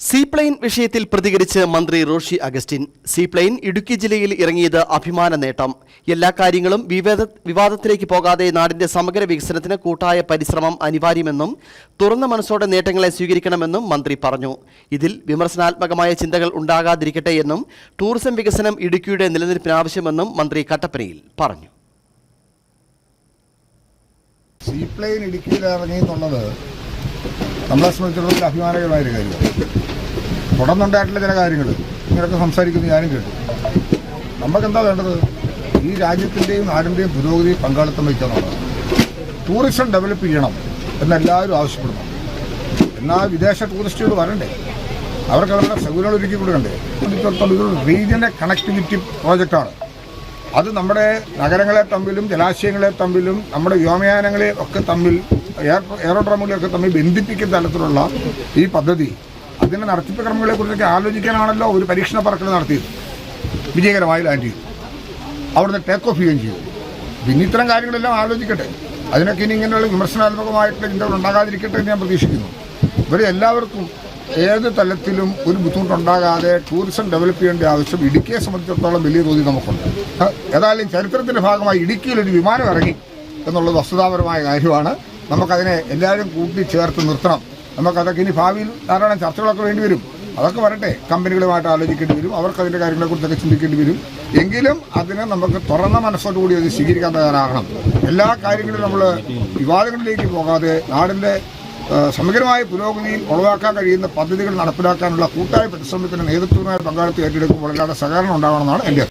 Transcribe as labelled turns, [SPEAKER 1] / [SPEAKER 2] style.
[SPEAKER 1] Seaplane വിഷയത്തിൽ പ്രതികരിച്ച് മന്ത്രി റോഷി അഗസ്റ്റിൻ. സീപ്ലെയിൻ ഇടുക്കി ജില്ലയിൽ ഇറങ്ങിയത് അഭിമാന നേട്ടം. എല്ലാ കാര്യങ്ങളും വിവേദ വിവാദത്തിലേക്ക് പോകാതെ നാടിന്റെ സമഗ്ര വികസനത്തിന് കൂട്ടായ പരിശ്രമം അനിവാര്യമെന്നും തുറന്ന മനസ്സോടെ നേട്ടങ്ങളെ സ്വീകരിക്കണമെന്നും മന്ത്രി പറഞ്ഞു. ഇതിൽ വിമർശനാത്മകമായ ചിന്തകൾ ഉണ്ടാകാതിരിക്കട്ടെ എന്നും ടൂറിസം വികസനം ഇടുക്കിയുടെ നിലനിൽപ്പിനാവശ്യമെന്നും മന്ത്രി കട്ടപ്പനയിൽ പറഞ്ഞു.
[SPEAKER 2] സീപ്ലെയിൻ ഇടുക്കിയിൽ എന്നുള്ളത് നമ്മളെ സംബന്ധിച്ചിടത്തോളം അഭിമാനകരമായ ഒരു കാര്യമാണ്. തുടർന്നുണ്ടായിട്ടുള്ള ചില കാര്യങ്ങൾ ഇങ്ങനെയൊക്കെ സംസാരിക്കുന്നത് ഞാനും കേട്ടു. നമുക്കെന്താ വേണ്ടത്? ഈ രാജ്യത്തിന്റെയും നാടിന്റെയും പുരോഗതി പങ്കാളിത്തം വയ്ക്കുക എന്നുള്ളതാണ്. ടൂറിസം ഡെവലപ്പ് ചെയ്യണം എന്നെല്ലാവരും ആവശ്യപ്പെടുന്നു. എന്നാൽ വിദേശ ടൂറിസ്റ്റുകൾ വരണ്ടേ? അവർക്ക് അവരുടെ സൗകര്യങ്ങൾ ഒരുക്കി കൊടുക്കണ്ടേ? ഇതൊരു റീജിയണൽ കണക്ടിവിറ്റി പ്രോജക്റ്റാണ് അത് നമ്മുടെ നഗരങ്ങളെ തമ്മിലും ജലാശയങ്ങളെ തമ്മിലും നമ്മുടെ വ്യോമയാനങ്ങളെ ഒക്കെ തമ്മിൽ എയർ എയറോഡ്രോമുകളെയൊക്കെ തമ്മിൽ ബന്ധിപ്പിക്കുന്ന തരത്തിലുള്ള ഈ പദ്ധതി അതിന്റെ നടത്തിപ്പ് ക്രമങ്ങളെ കുറിച്ചൊക്കെ ആലോചിക്കാനാണല്ലോ ഒരു പരീക്ഷണ പറക്കൽ നടത്തിയത്. വിജയകരമായി ലാൻഡ് ചെയ്തു. അവിടുന്ന് ടേക്ക് ഓഫ് ചെയ്യുകയും ചെയ്തു. പിന്നെ ഇത്തരം കാര്യങ്ങളെല്ലാം ആലോചിക്കട്ടെ. അതിനൊക്കെ ഇനി ഇങ്ങനെയുള്ള വിമർശനാത്മകമായിട്ടുള്ള ചിന്തകൾ ഉണ്ടാകാതിരിക്കട്ടെ എന്ന് ഞാൻ പ്രതീക്ഷിക്കുന്നു. ഇവരെ എല്ലാവർക്കും ഏത് തലത്തിലും ഒരു ബുദ്ധിമുട്ടുണ്ടാകാതെ ടൂറിസം ഡെവലപ്പ് ചെയ്യേണ്ട ആവശ്യം ഇടുക്കിയെ സംബന്ധിച്ചിടത്തോളം വലിയ തോതിൽ നമുക്കുണ്ട്. ഏതായാലും ചരിത്രത്തിന്റെ ഭാഗമായി ഇടുക്കിയിൽ ഒരു വിമാനം ഇറങ്ങി എന്നുള്ളത് വസ്തുതാപരമായ കാര്യമാണ്. നമുക്കതിനെ എല്ലാവരും കൂട്ടി ചേർത്ത് നിർത്തണം. നമുക്കതൊക്കെ ഇനി ഭാവിയിൽ ധാരാളം ചർച്ചകളൊക്കെ വേണ്ടി വരും. അതൊക്കെ വരട്ടെ. കമ്പനികളുമായിട്ട് ആലോചിക്കേണ്ടി വരും. അവർക്ക് അതിന്റെ കാര്യങ്ങളെക്കുറിച്ചൊക്കെ ചിന്തിക്കേണ്ടി വരും. എങ്കിലും അതിനെ നമുക്ക് തുറന്ന മനസ്സോടുകൂടി അത് സ്വീകരിക്കാൻ തയ്യാറാകണം. എല്ലാ കാര്യങ്ങളും നമ്മൾ വിവാദങ്ങളിലേക്ക് പോകാതെ നാടിന്റെ സമഗ്രമായ പുരോഗതിയിൽ ഉളവാക്കാൻ കഴിയുന്ന പദ്ധതികൾ നടപ്പിലാക്കാനുള്ള കൂട്ടായ പരിശ്രമത്തിന് നേതൃത്വമായ പങ്കാളിത്തം ഏറ്റെടുക്കുമ്പോൾ അല്ലാതെ സഹകരണം ഉണ്ടാകണമെന്നാണ് എന്റെ